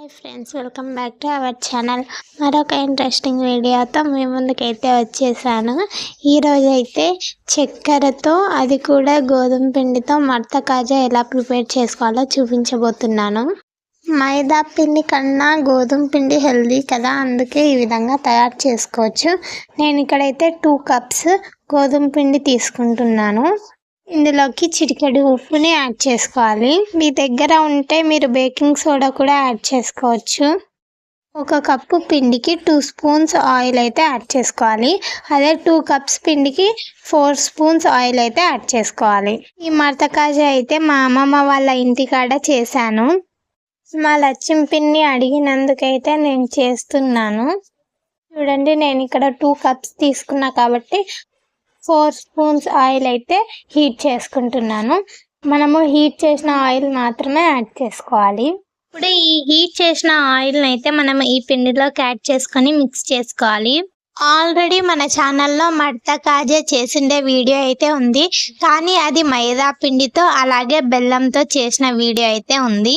Hi friends welcome back to our channel మరొక interesting వీడియోతో మీ ముందుకైతే వచ్చేసాను. ఈరోజైతే చక్కెరతో అది కూడా గోధుమ పిండితో మడత కాజా ఎలా ప్రిపేర్ చేసుకోవాలో చూపించబోతున్నాను. మైదా పిండి కన్నా గోధుమ పిండి హెల్దీ కదా అందుకే ఈ విధంగా తయారు చేసుకోవచ్చు. నేను ఇక్కడైతే టూ కప్స్ గోధుమ పిండి తీసుకుంటున్నాను. ఇందులోకి చిటికెడు ఉప్పుని యాడ్ చేసుకోవాలి. మీ దగ్గర ఉంటే మీరు బేకింగ్ సోడా కూడా యాడ్ చేసుకోవచ్చు. ఒక కప్పు పిండికి టూ స్పూన్స్ ఆయిల్ అయితే యాడ్ చేసుకోవాలి. అదే టూ కప్స్ పిండికి ఫోర్ స్పూన్స్ ఆయిల్ అయితే యాడ్ చేసుకోవాలి. ఈ మడత అయితే మా అమ్మమ్మ వాళ్ళ ఇంటికాడ చేశాను. మా లచ్చిం పిండి అడిగినందుకైతే నేను చేస్తున్నాను. చూడండి నేను ఇక్కడ టూ కప్స్ తీసుకున్నా కాబట్టి ఫోర్ స్పూన్స్ ఆయిల్ అయితే హీట్ చేసుకుంటున్నాను. మనము హీట్ చేసిన ఆయిల్ మాత్రమే యాడ్ చేసుకోవాలి. ఇప్పుడు ఈ హీట్ చేసిన ఆయిల్ని అయితే మనం ఈ పిండిలోకి యాడ్ చేసుకొని మిక్స్ చేసుకోవాలి. ఆల్రెడీ మన ఛానల్లో మడత కాజా చేసిండే వీడియో అయితే ఉంది. కానీ అది మైదా పిండితో అలాగే బెల్లంతో చేసిన వీడియో అయితే ఉంది.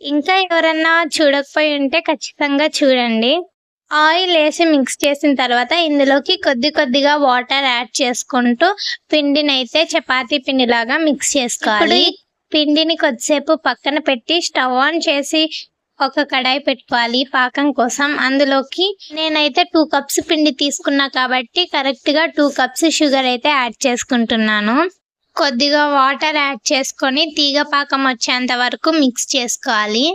ఇంకా ఎవరన్నా చూడకపోయి ఉంటే ఖచ్చితంగా చూడండి. ఆయిల్ వేసి మిక్స్ చేసిన తర్వాత ఇందులోకి కొద్ది కొద్దిగా వాటర్ యాడ్ చేసుకుంటూ పిండిని అయితే చపాతీ పిండి లాగా మిక్స్ చేసుకోవాలి. పిండిని కొద్దిసేపు పక్కన పెట్టి స్టవ్ ఆన్ చేసి ఒక కడాయి పెట్టుకోవాలి పాకం కోసం. అందులోకి నేనైతే టూ కప్స్ పిండి తీసుకున్నా కాబట్టి కరెక్ట్గా టూ కప్స్ షుగర్ అయితే యాడ్ చేసుకుంటున్నాను. కొద్దిగా వాటర్ యాడ్ చేసుకొని తీగ పాకం వచ్చేంత వరకు మిక్స్ చేసుకోవాలి.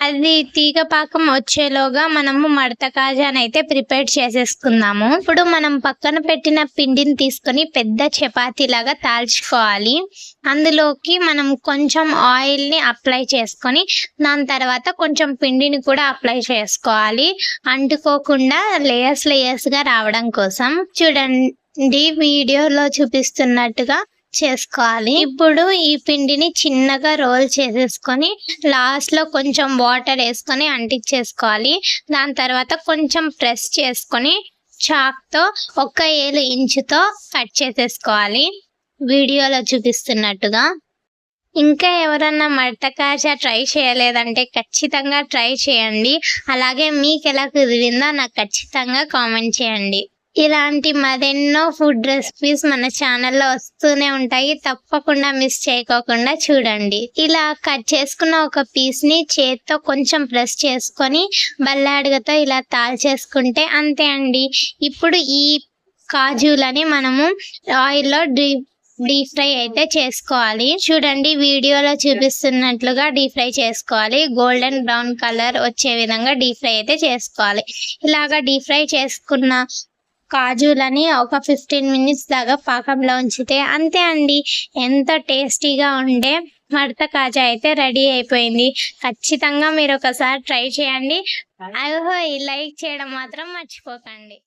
అది తీగ పాకం వచ్చేలోగా మనము మడత కాజానైతే ప్రిపేర్ చేసేసుకుందాము. ఇప్పుడు మనం పక్కన పెట్టిన పిండిని తీసుకొని పెద్ద చపాతీ లాగా తాల్చుకోవాలి. అందులోకి మనం కొంచెం ఆయిల్ని అప్లై చేసుకొని దాని తర్వాత కొంచెం పిండిని కూడా అప్లై చేసుకోవాలి. అంటుకోకుండా లేయర్స్ లేయర్స్గా రావడం కోసం. చూడండి వీడియోలో చూపిస్తున్నట్టుగా చేసుకోవాలి. ఇప్పుడు ఈ పిండిని చిన్నగా రోల్ చేసేసుకొని లాస్ట్లో కొంచెం వాటర్ వేసుకొని అంటించేసుకోవాలి. దాని తర్వాత కొంచెం ప్రెస్ చేసుకొని చాక్తో ఒక ఒక్క ఏలు ఇంచుతో కట్ చేసేసుకోవాలి. వీడియోలో చూపిస్తున్నట్టుగా. ఇంకా ఎవరన్నా మడత కాజా ట్రై చేయలేదంటే ఖచ్చితంగా ట్రై చేయండి. అలాగే మీకు ఎలా కుదిరిందో నాకు ఖచ్చితంగా కామెంట్ చేయండి. ఇలాంటి మరెన్నో ఫుడ్ రెసిపీస్ మన ఛానల్లో వస్తూనే ఉంటాయి. తప్పకుండా మిస్ చేయకోకుండా చూడండి. ఇలా కట్ చేసుకున్న ఒక పీస్ని చేత్తో కొంచెం ప్రెస్ చేసుకొని బల్లాడుగతో ఇలా తాల్ చేసుకుంటే అంతే అండి. ఇప్పుడు ఈ కాజులని మనము ఆయిల్లో డీప్ డీప్ ఫ్రై అయితే చేసుకోవాలి. చూడండి వీడియోలో చూపిస్తున్నట్లుగా డీప్ ఫ్రై చేసుకోవాలి. గోల్డెన్ బ్రౌన్ కలర్ వచ్చే విధంగా డీప్ ఫ్రై అయితే చేసుకోవాలి. ఇలాగా డీప్ ఫ్రై చేసుకున్న కాజులని ఒక ఫిఫ్టీన్ మినిట్స్ దాకా పాకంలో ఉంచితే అంతే అండి. ఎంత టేస్టీగా ఉండే మడత కాజా అయితే రెడీ అయిపోయింది. ఖచ్చితంగా మీరు ఒకసారి ట్రై చేయండి. అయ్యో లైక్ చేయడం మాత్రం మర్చిపోకండి.